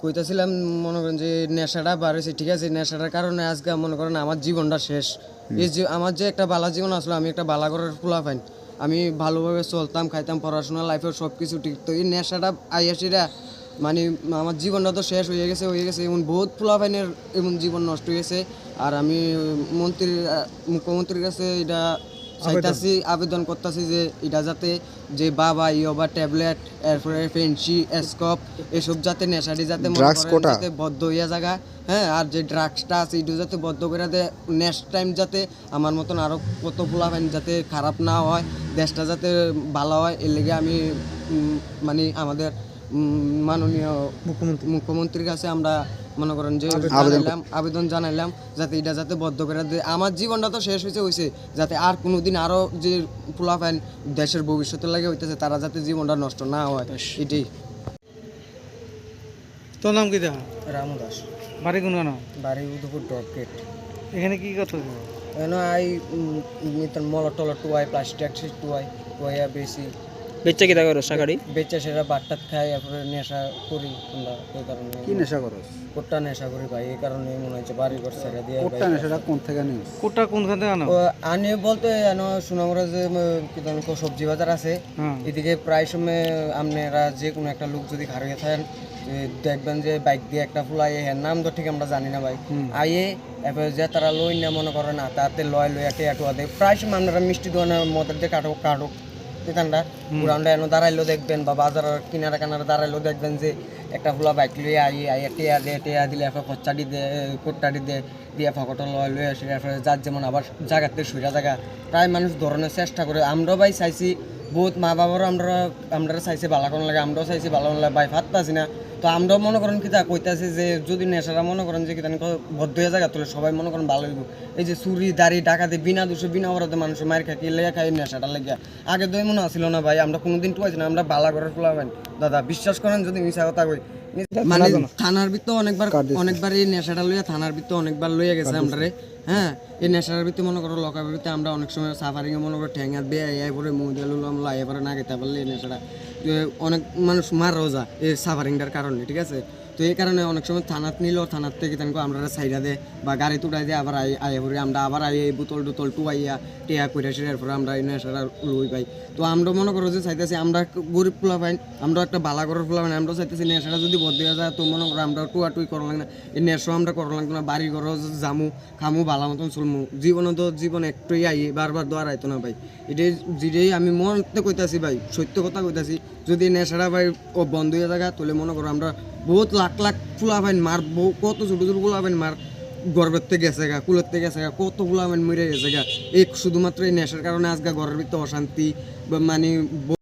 কইতাছিলাম মনে করেন যে নেশাটা বাড়েছে ঠিক আছে নেশাটার কারণে আজকে মনে করেন আমার জীবনটা শেষ। এই যে আমার যে একটা বালা জীবন আসলো আমি একটা বালা করার ফুলা পাইন আমি ভালোভাবে চলতাম খাইতাম পড়াশোনা লাইফের সব কিছু ঠিক। তো এই নেশাটা আইয়াসিরা মানে আমার জীবনটা তো শেষ হয়ে গেছে হয়ে গেছে এমন বহুত ফুলা পাইনের এমন জীবন নষ্ট হয়েছে। আর আমি মন্ত্রীর মুখ্যমন্ত্রীর কাছে এটা চাইতাছি আবেদন করতেছি যে এটা যাতে যে বাবা ইয় বা ট্যাবলেট এরপরে ফেন্সি স্কপ এসব যাতে নেশাটি যাতে? যাতে বদ্ধ হইয়া জায়গা হ্যাঁ আর যে ড্রাগসটা আছে এটা যাতে বদ্ধ করে দেয় নেক্সট টাইম যাতে আমার মতন আরও কত ফুলাফাইন যাতে খারাপ না হয় দেশটা যাতে ভালো হয় এর লেগে আমি মানে আমাদের মাননীয় মুখ্যমন্ত্রী। মুখ্যমন্ত্রীর কাছে আমরা মনে করেন যে জানাইলাম আবেদন জানাইলাম যাতে এটা যাতে বদ্ধ করে দেয়। আমার জীবনটা তো শেষ হয়েছে হয়েছে যাতে আর কোনোদিন আরও যে ফুলাফাইন দেশের ভবিষ্যতের লাগে হইতেছে তারা যাতে জীবনটা নষ্ট না হয় এটাই। তোর নাম কি দেখা রামু দাস। বাড়ি কোন গানো বাড়ি উদয়পুর গেট। এখানে কি করতে এনো আই মিতন মল টল টুয়াই প্লাস্টিক টুয়াই টুয়াইয়া বেশি বেচা কি দেখা সাকারি বেচে সেটা বাট্টাত খাই এরপরে নেশা করি আমরা এই কারণে। কি নেশা করস কোট্টা নেশা করি ভাই এই কারণে মনে হচ্ছে বাড়ি ঘর ছেড়ে দিয়ে কোটটা নেশাটা কোন থেকে নিস কোটা কোনখান থেকে আনো? আনি বলতে এনো সুনামরা যে কি জানি কো সবজি বাজার আছে। হ্যাঁ। এদিকে প্রায় সময় আপনারা যে কোনো একটা লোক যদি হারিয়ে থাকেন দেখবেন যে বাইক দিয়ে একটা ফুলাই হ্যাঁ নাম তো ঠিক আমরা জানি না ভাই। আইয়ে এরপরে যে তারা লই না মনে করে না তাতে লয় লয় একটা আটুয়া দেয়। প্রায় সময় আপনারা মিষ্টি দোকানে মদের দিয়ে কাটো কাটো দোকানটা। পুরানটা এনে দাঁড়াইলেও দেখবেন বা বাজার কিনারা কানারা দাঁড়াইলেও দেখবেন যে একটা ফুলা বাইক লইয়ে আই আই টেয়া দে টেয়া দিলে এরপর খচ্চাটি দে কোট্টাটি দে দিয়ে ফকটা লয় লই আসে এরপরে যার যেমন আবার জায়গাতে সুইরা জায়গা। প্রায় মানুষ ধরনের চেষ্টা করে। আমরাও ভাই চাইছি বহুত মা বাবারও আমরা আমরা চাইছি ভালো কোন লাগে আমরাও চাইছি ভালো লাগে। ভাই ফাত্তাছি না। তো আমরাও মনে করেন কিতা কইতাছি যে যদি নেশারা মনে করেন যে কিতা বদ্ধ হয়ে জায়গা তোলে সবাই মনে করেন ভালো হইব। এই যে চুরি দাড়ি ডাকাতি বিনা দোষে বিনা অপরাধে মানুষ মায়ের খাই লেগে খাই নেশাটা লেগে আগে তো এমন আসিল না ভাই আমরা কোনোদিন টুয়াইছি না আমরা বালা করে ফুলাবেন দাদা বিশ্বাস করেন যদি মিশা কথা কই। মানে থানার ভিতরে অনেকবার অনেকবার এই নেশাটা লইয়া থানার ভিতরে অনেকবার লইয়া গেছে আমরা হ্যাঁ এই নেশার ভিতরে মনে করো লকার ভিতরে আমরা অনেক সময় সাফারিং মনে করো ঠ্যাঙ্গাত বে আই পরে মুখ দিয়ে লুলাম লাই পরে না খেতে পারলে এই নেশাটা। অনেক মানুষ মার রোজা এই সাফারিংটার কারণে, ঠিক আছে? তো এই কারণে অনেক সময় থানাত নিলেও থানার থেকে তাকে আমরা সাইডা দে বা গাড়ি তুটাই দিয়ে আবার আই আয় পরে আমরা আবার আই এই বোতল টোতল টুয়াইয়া টেয়া কইরা সেটার এরপরে আমরা এই নেশাটা লই পাই। তো আমরা মনে করো যে চাইতেছি আমরা গরিব পোলা পাই আমরা একটা বালা করার পোলা পাই আমরা চাইতেছি নেশাটা যদি বদলে যায়, তো মনে করো আমরা টুয়া টুই করা লাগে না। এই নেশা আমরা করা লাগতো না বাড়ি ঘর জামু, খামু, বালা মতন চলমু। জীবনে তো জীবন একটুই আই, বারবার দোয়ার আইতো না ভাই। এটাই যেটাই আমি মনতে কইতাছি ভাই, সত্য কথা কইতাছি যদি নেশাটা ভাই ও বন্ধ হয়ে থাকে, তাহলে মনে করো আমরা বহুত লাখ লাখ ফুলা পাইন মার, বহু- কত ছোট ছোট ফুলা পাইন মার গর্বের থেকে গেছে গা, কুলের থেকে গেছে গা, কত ফুলা পাইন মরে গেছে গা। এই শুধুমাত্র এই নেশার কারণে আজকে ঘরের ভিতরে অশান্তি মানে